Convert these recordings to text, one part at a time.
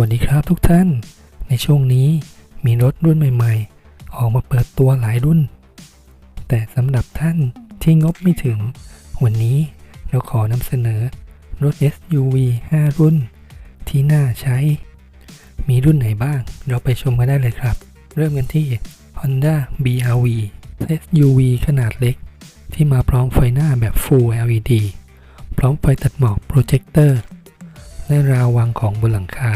วัสดีครับทุกท่าน ในช่วงนี้มีรถรุ่นใหม่ ๆ ออกมาเปิดตัวหลายรุ่น แต่สำหรับท่านที่งบไม่ถึง วันนี้เราขอนำเสนอรถ SUV 5 รุ่น ที่น่าใช้ มีรุ่นไหนบ้าง เราไปชมกันได้เลยครับ เริ่มกันที่ Honda BRV SUV ขนาดเล็ก ที่มาพร้อมไฟหน้าแบบ Full LED พร้อมไฟตัดหมอกโปรเจคเตอร์และราววางของบนหลังคา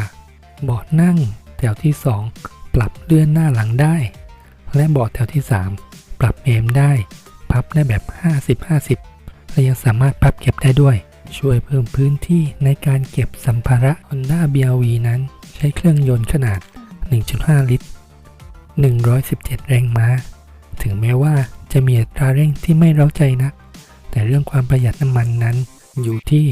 เบาะนั่งแถวที่ 2 ปรับเลื่อนหน้าหลังได้ และเบาะแถวที่ 3 ปรับเอนได้ พับได้แบบ 50-50 และยังสามารถพับเก็บได้ด้วย ช่วยเพิ่มพื้นที่ในการเก็บสัมภาระ Honda BRV นั้นใช้เครื่องยนต์ขนาด 1.5 ลิตร 117 แรงม้า ถึงแม้ว่าจะมีอัตราเร่งที่ไม่เร้าใจนัก แต่เรื่องความประหยัดน้ำมันนั้น อยู่ที่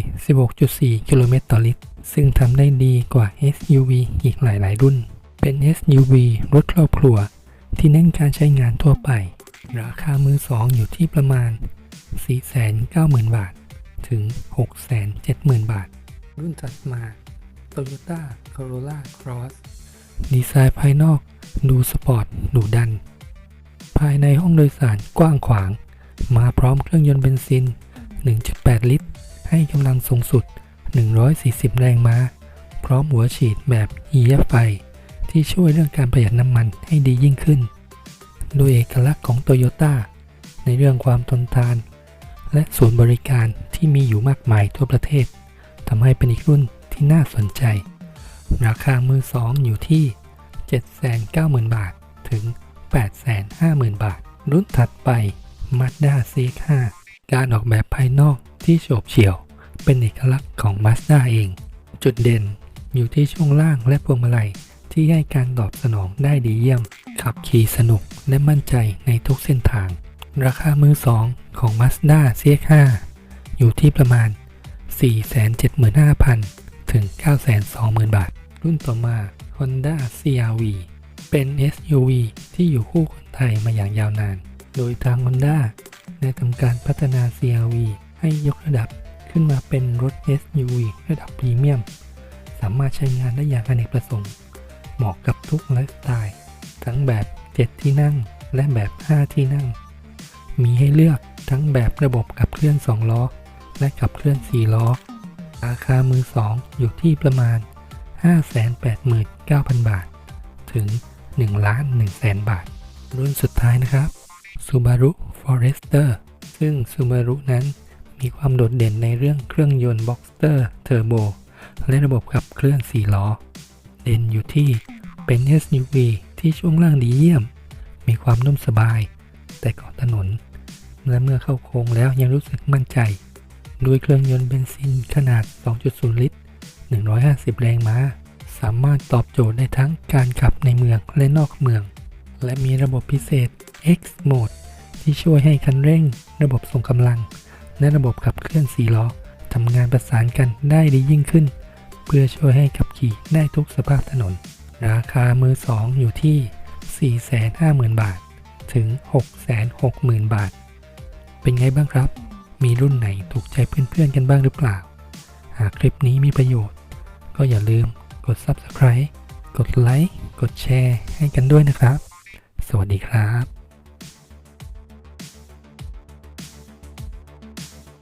16.4 กิโลเมตรต่อลิตร ซึ่งทำได้ดีกว่า SUV อีกหลาย ๆ รุ่น เป็น SUV รถครอบครัว ที่เน้นการใช้งานทั่วไป ราคามือสองอยู่ที่ประมาณ 490,000 บาท ถึง 670,000 บาท รุ่นถัดมา Toyota Corolla Cross ดีไซน์ภายนอกดูสปอร์ตดูดัน ภายในห้องโดยสารกว้างขวาง มาพร้อมเครื่องยนต์เบนซิน 1.8 ลิตร ให้กำลังสูงสุด 140 แรงม้า พร้อมหัวฉีดแบบ EFI ที่ช่วยเรื่องการประหยัดน้ำมันให้ดียิ่งขึ้น โดยเอกลักษณ์ของโตโยต้าในเรื่องความทนทาน และศูนย์บริการที่มีอยู่มากมายทั่วประเทศทำให้เป็นอีกรุ่นที่น่าสนใจ ราคามือสองอยู่ที่ 790,000 บาทถึง 850,000 บาท รุ่นถัดไป Mazda CX-5 การออกแบบภายนอกที่โฉบเฉี่ยว เป็นเอกลักษณ์ของ Mazda เอง จุดเด่นอยู่ที่ช่วงล่างและพวงมาลัยที่ให้การตอบสนองได้ดีเยี่ยม ขับขี่สนุกและมั่นใจในทุกเส้นทาง ราคามือสองของ Mazda CX-5 อยู่ที่ประมาณ 475,000 ถึง 920,000 บาท รุ่นต่อมา Honda CR-V เป็น SUV ที่อยู่คู่คนไทยมาอย่างยาวนาน โดยทาง Honda ได้ทำการพัฒนา CR-V ให้ยกระดับขึ้นมาเป็นรถ SUV ระดับพรีเมียม สามารถใช้งานได้อย่างอเนกประสงค์ เหมาะกับทุกไลฟ์สไตล์ ทั้งแบบ 7 ที่นั่ง และแบบ 5 ที่นั่ง มีให้เลือกทั้งแบบระบบขับเคลื่อน 2 ล้อ และขับเคลื่อน 4 ล้อ ราคามือ 2 อยู่ที่ประมาณ 589,000 บาท ถึง1ล้าน1แสนบาท รุ่นสุดท้ายนะครับ Subaru Forester ซึ่ง Subaru นั้นมีความโดดเด่นในเรื่องเครื่องยนต์ Boxster Turbo และระบบขับเคลื่อน 4 ล้อ เด่นอยู่ที่เป็น SUV ที่ช่วงล่างดีเยี่ยม มีความนุ่มสบาย แต่เกาะถนน และเมื่อเข้าโค้งแล้วยังรู้สึกมั่นใจ ด้วยเครื่องยนต์เบนซินขนาด 2.0 ลิตร 150 แรงม้า สามารถตอบโจทย์ได้ทั้งการขับในเมืองและนอกเมือง และมีระบบพิเศษ X Mode ที่ช่วยให้คันเร่ง ระบบส่งกำลัง และระบบขับเคลื่อน4ล้อทำงานประสานกันได้ดียิ่งขึ้น เพื่อช่วยให้ขับขี่ได้ทุกสภาพถนน ราคามือ2อยู่ที่ 450,000 บาท ถึง 660,000 บาท เป็นไงบ้างครับ มีรุ่นไหนถูกใจเพื่อนๆกันบ้างหรือเปล่า หากคลิปนี้มีประโยชน์ ก็อย่าลืมกด Subscribe กดไลค์ กดแชร์ให้กันด้วยนะครับ สวัสดีครับ